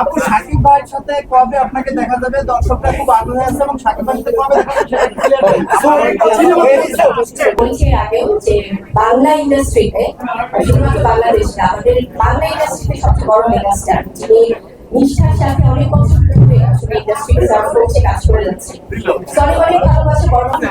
আপু সাকিব ভাইয়ের সাথে কবে আপনাকে দেখা যাবে? দর্শকরা খুব আগ্রহী আছে এবং সাকিব ভাইয়ের সাথে কবে দেখা যাবে। বলছি আগেও যে বাংলা ইন্ডাস্ট্রিতে শুধুমাত্র বাংলাদেশ না আমাদের বাংলা ইন্ডাস্ট্রিতে সবচেয়ে বড় মেগাস্টার যিনি নিষ্ঠার সাথে অনেক বছর ধরে আসলে ইন্ডাস্ট্রিতে কাজ করে যাচ্ছে। সরি অনেক ভালোবাসে বর্ণনা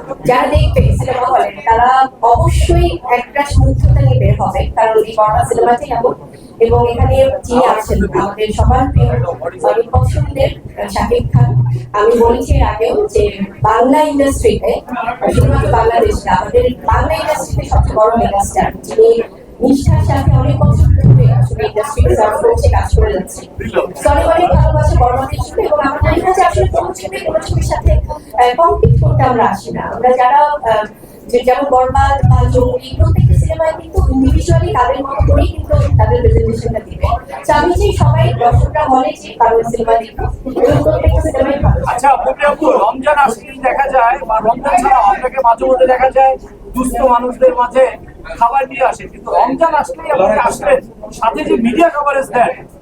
যারা দেখবে সিনেমা হলে তারা অবশ্যই একটা মুগ্ধতা নিয়ে বের হবে কারণ এই বর্মা সিনেমাটি এমন এবং এখানে যিনি আছেন আমাদের সবার প্রিয় পছন্দের শাকিব খান। আমি বলেছি আগেও যে বাংলা ইন্ডাস্ট্রিতে শুধুমাত্র বাংলাদেশ না আমাদের বাংলা ইন্ডাস্ট্রিতে সবচেয়ে বড় মেগাস্টার যিনি নিষ্ঠার সাথে অনেক বছর ধরে আসলে ইন্ডাস্ট্রিতে সার্ভ করছে কাজ করে যাচ্ছে। সরি অনেক ভালোবাসে বর্মাদের এবং আমরা জানি না যে আসলে কোনো ছবি কোনো ছবির সাথে কম্পিট করতে আমরা আসি না। আমরা যারা যেমন বরবাদ বা জঙ্গলি, প্রত্যেকটা সিনেমায় কিন্তু ইন্ডিভিজুয়ালি তাদের মতো করেই কিন্তু তাদের প্রেজেন্টেশনটা দিবে। আমি চাই সবাই দর্শকরা হলে যে বাংলা সিনেমা দেখো প্রত্যেকটা সিনেমাই ভালো। আচ্ছা আপু রমজান আসলেই দেখা যায়, বা রমজান ছাড়া আপনাকে মাঝে মধ্যে দেখা যায়, দুস্থ মানুষদের মাঝে খাবার দিয়ে আসে। কিন্তু রমজান আসলেই আপনি আসলেন, সাথে যে মিডিয়া কভারেজ দেন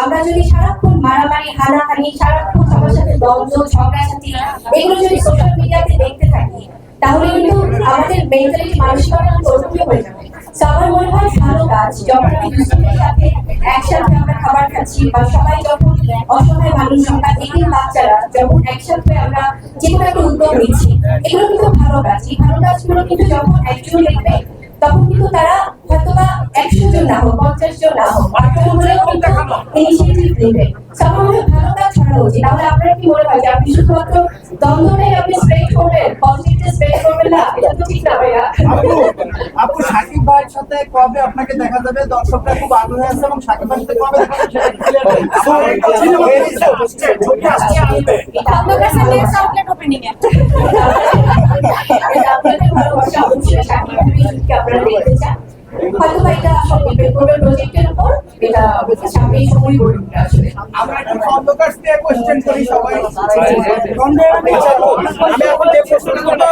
আমরা যদি সারাক্ষণ মারামারি, হানাহানি, সারাক্ষণ সবার সাথে দ্বন্দ্ব ঝগড়াঝাটি এগুলো যদি সোশ্যাল মিডিয়াতে দেখতে থাকি, তাহলে কিন্তু আমাদের মেন্টালিটি মানসিকতা তৈরি হয়ে যাবে। আমার মনে হয় ভালো কাজ, যখন সাথে একসাথে আমরা খাবার খাচ্ছি বা সবাই যখন অসহায় মানুষ, আমরা এদিন বাচ্চারা যখন একসাথে আমরা যে কোনো একটা উদ্যোগ নিচ্ছি, এগুলো কিন্তু ভালো কাজ। এই ভালো কাজগুলো কিন্তু যখন একজন দেখবে, তখন কিন্তু তারা একশো জন না হোক পঞ্চাশ জন না হোক আটশো হলেও কিন্তু ইনিশিয়েটিভ নেবে তো আমার মনে ভালো কাজ ছড়ানো উচিত তাহলে আপনার কি মনে হয় যে আপনি শুধুমাত্র দ্বন্দ্বটাই আপনি স্প্রেড করবেন পজিটিভটা স্প্রেড করবেন না এটা তো ঠিক না ভাইয়া আপু সাকিব ভাইয়ের সাথে কবে আপনাকে দেখা যাবে দর্শকরা খুব আগ্রহী আছে এবং সাকিব ভাইয়ের সাথে কবে দেখা যাবে আপনার কাছে নেক্সট আউটলেট ওপেনিং এ আপনাদের ভালোবাসা অবশ্যই সাকিব খানকে আপনারা দেখতে চান বা এটা ডিপেন্ড প্রজেক্টের উপর এটা সামনে সময় বলবে আসলে। আমরা একটু খন্দকার দিয়ে কোশ্চেন করি সবাই। খন্দকার আমি এখন যে প্রশ্নটা